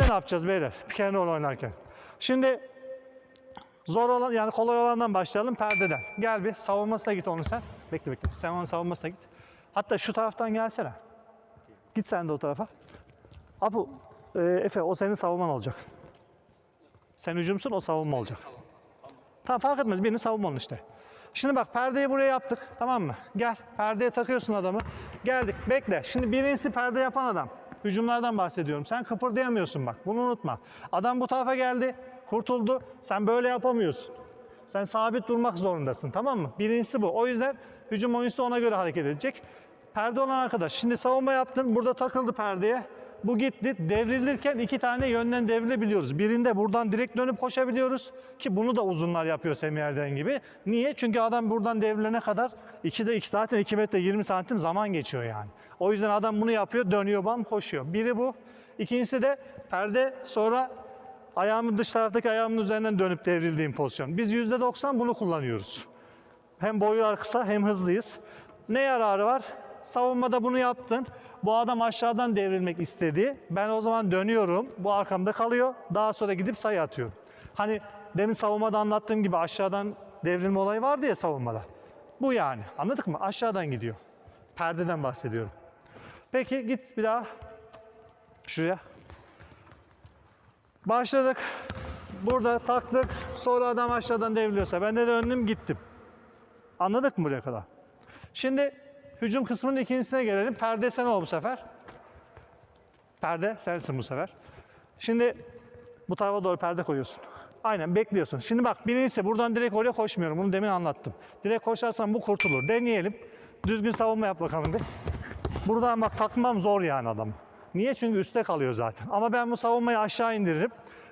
ne yapacağız beyler? Pick and roll oynarken. Şimdi zor olan yani kolay olandan başlayalım perdeden. Gel bir savunmasına git onu sen. Bekle bekle. Sen onun savunmasına git. Hatta şu taraftan gelsene. Git sen de o tarafa. Abu, e, Efe o senin savunman olacak. Sen hücumsun o savunma olacak. Tamam fark etmez birini savunmanın işte. Şimdi bak perdeyi buraya yaptık tamam mı? Gel perdeye takıyorsun adamı. Geldik bekle. Şimdi birincisi perde yapan adam. Hücumlardan bahsediyorum. Sen kıpırdayamıyorsun bak bunu unutma. Adam bu tarafa geldi kurtuldu. Sen böyle yapamıyorsun. Sen sabit durmak zorundasın tamam mı? Birincisi bu. O yüzden hücum oyuncusu ona göre hareket edecek. Perde olan arkadaş şimdi savunma yaptın burada takıldı perdeye. Bu gitti. Devrilirken iki tane yönden devrilebiliyoruz. Birinde buradan direkt dönüp koşabiliyoruz. Ki bunu da uzunlar yapıyor Semih Erden gibi. Niye? Çünkü adam buradan devrilene kadar 2'de 2 zaten 2 metre 20 santim zaman geçiyor yani. O yüzden adam bunu yapıyor. Dönüyor bam koşuyor. Biri bu. İkincisi de perde sonra ayağımın dış taraftaki ayağımın üzerinden dönüp devrildiğim pozisyon. Biz %90 bunu kullanıyoruz. Hem boyu kısa hem hızlıyız. Ne yararı var? Savunmada bunu yaptın. Bu adam aşağıdan devrilmek istedi. Ben o zaman dönüyorum. Bu arkamda kalıyor. Daha sonra gidip sayı atıyorum. Hani demin savunmada anlattığım gibi aşağıdan devrilme olayı vardı ya savunmada. Bu yani. Anladık mı? Aşağıdan gidiyor. Perdeden bahsediyorum. Peki git bir daha şuraya. Başladık. Burada taktık. Sonra adam aşağıdan devriliyorsa ben de döndüm gittim. Anladık mı buraya kadar? Şimdi hücum kısmının ikincisine gelelim. Perde sen ol bu sefer. Perde sensin bu sefer. Şimdi bu tarafa doğru perde koyuyorsun. Aynen bekliyorsun. Şimdi bak birincisi buradan direkt oraya koşmuyorum. Bunu demin anlattım. Direkt koşarsan bu kurtulur. Deneyelim. Düzgün savunma yap bakalım bir. Buradan bak takmam zor yani adam. Niye? Çünkü üstte kalıyor zaten. Ama ben bu savunmayı aşağı indiririm.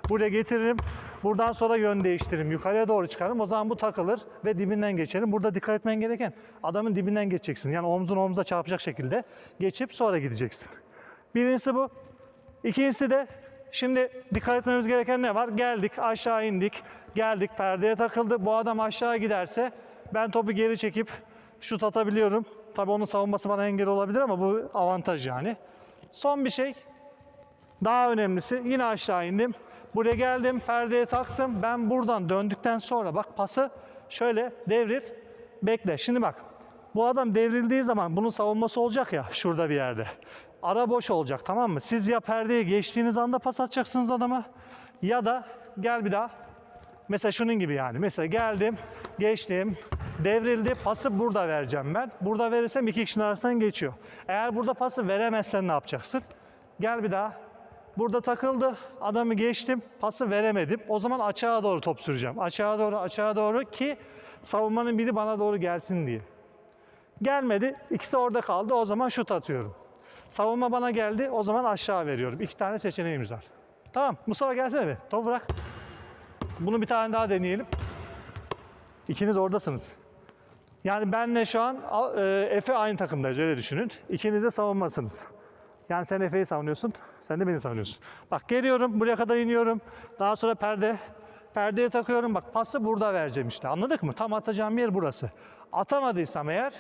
Buraya getiririm. Buradan sonra yön değiştiririm. Yukarıya doğru çıkarım. O zaman bu takılır ve dibinden geçerim. Burada dikkat etmen gereken adamın dibinden geçeceksin. Yani omzun omza çarpacak şekilde geçip sonra gideceksin. Birincisi bu. İkincisi de şimdi dikkat etmemiz gereken ne var? Geldik aşağı indik. Geldik perdeye takıldı. Bu adam aşağı giderse ben topu geri çekip şut atabiliyorum. Tabii onun savunması bana engel olabilir ama bu avantaj yani. Son bir şey. Daha önemlisi yine aşağı indim. Buraya geldim, perdeye taktım. Ben buradan döndükten sonra bak pası şöyle devril, bekle. Şimdi bak bu adam devrildiği zaman bunun savunması olacak ya şurada bir yerde. Ara boş olacak tamam mı? Siz ya perdeye geçtiğiniz anda pas atacaksınız adama ya da gel bir daha. Mesela şunun gibi yani. Mesela geldim, geçtim, devrildi. Pası burada vereceğim ben. Burada verirsem iki kişinin arasından geçiyor. Eğer burada pası veremezsen ne yapacaksın? Gel bir daha. Burada takıldı. Adamı geçtim. Pası veremedim. O zaman açığa doğru top süreceğim. Açığa doğru, açığa doğru ki savunmanın biri bana doğru gelsin diye. Gelmedi. İkisi orada kaldı. O zaman şut atıyorum. Savunma bana geldi. O zaman aşağı veriyorum. İki tane seçeneğimiz var. Tamam. Mustafa gelsene bir. Topu bırak. Bunu bir tane daha deneyelim. İkiniz oradasınız. Yani benle şu an e, Efe aynı takımdayız öyle düşünün. İkiniz de savunmasınız. Yani sen Efe'yi savunuyorsun, sen de beni savunuyorsun. Bak geliyorum, buraya kadar iniyorum. Daha sonra perde, perdeye takıyorum. Bak pası burada vereceğim işte. Anladık mı? Tam atacağım yer burası. Atamadıysam eğer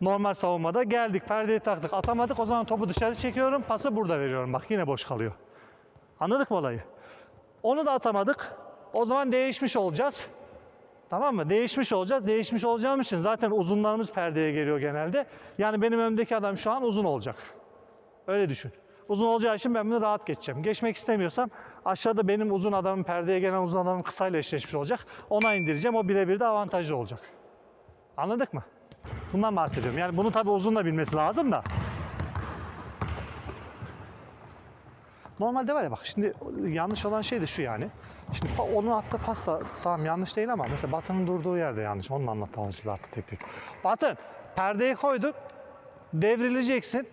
normal savunmada geldik, perdeyi taktık. Atamadık o zaman topu dışarı çekiyorum. Pası burada veriyorum. Bak yine boş kalıyor. Anladık mı olayı? Onu da atamadık. O zaman değişmiş olacağız. Tamam mı? Değişmiş olacağız. Değişmiş olacağım için zaten uzunlarımız perdeye geliyor genelde. Yani benim önümdeki adam şu an uzun olacak. Öyle düşün. Uzun olacağı için ben bunu rahat geçeceğim. Geçmek istemiyorsam aşağıda benim uzun adamın perdeye gelen uzun adamın kısayla eşleşmiş olacak. Ona indireceğim. O birebir de avantajlı olacak. Anladık mı? Bundan bahsediyorum. Yani bunu tabii uzun da bilmesi lazım da. Normalde var ya bak şimdi yanlış olan şey de şu yani. Şimdi pa- onun attığı pas da tamam yanlış değil ama mesela Batı'nın durduğu yerde yanlış. Onu anlattı alıcılar tek tek. Batın perdeyi koyduk. Devrileceksin.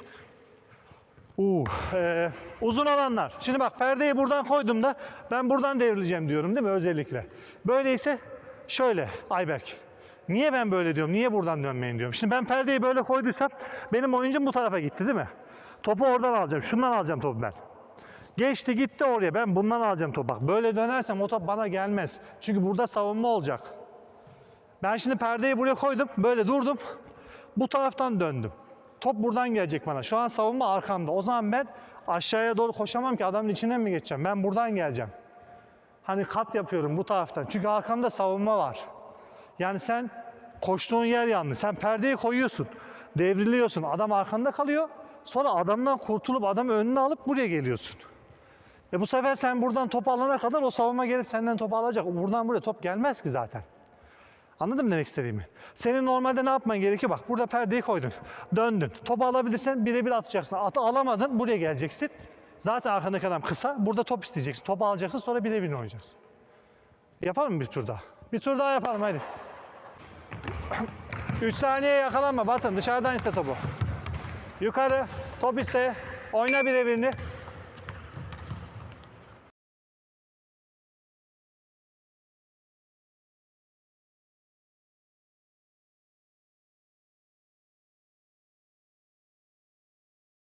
Uh, e, uzun alanlar. Şimdi bak perdeyi buradan koydum da ben buradan devrileceğim diyorum değil mi özellikle. Böyleyse şöyle Ayberk. Niye ben böyle diyorum? Niye buradan dönmeyin diyorum. Şimdi ben perdeyi böyle koyduysam benim oyuncum bu tarafa gitti değil mi? Topu oradan alacağım. Şundan alacağım topu ben. Geçti gitti oraya. Ben bundan alacağım topu. Bak böyle dönersem o top bana gelmez. Çünkü burada savunma olacak. Ben şimdi perdeyi buraya koydum. Böyle durdum. Bu taraftan döndüm. Top buradan gelecek bana. Şu an savunma arkamda. O zaman ben aşağıya doğru koşamam ki adamın içinden mi geçeceğim? Ben buradan geleceğim. Hani kat yapıyorum bu taraftan. Çünkü arkamda savunma var. Yani sen koştuğun yer yanlış. Sen perdeyi koyuyorsun. Devriliyorsun. Adam arkanda kalıyor. Sonra adamdan kurtulup adamı önüne alıp buraya geliyorsun. E bu sefer sen buradan topu alana kadar o savunma gelip senden topu alacak. Buradan buraya top gelmez ki zaten. Anladın mı demek istediğimi? Senin normalde ne yapman gerekiyor? Bak burada perdeyi koydun. Döndün. Topu alabilirsen birebir atacaksın. Atı alamadın buraya geleceksin. Zaten arkandaki adam kısa. Burada top isteyeceksin. Topu alacaksın sonra birebir oynayacaksın. Yapalım mı bir tur daha? Bir tur daha yapalım hadi. 3 saniye yakalanma Batın. Dışarıdan iste topu. Yukarı. Top iste. Oyna birebirini.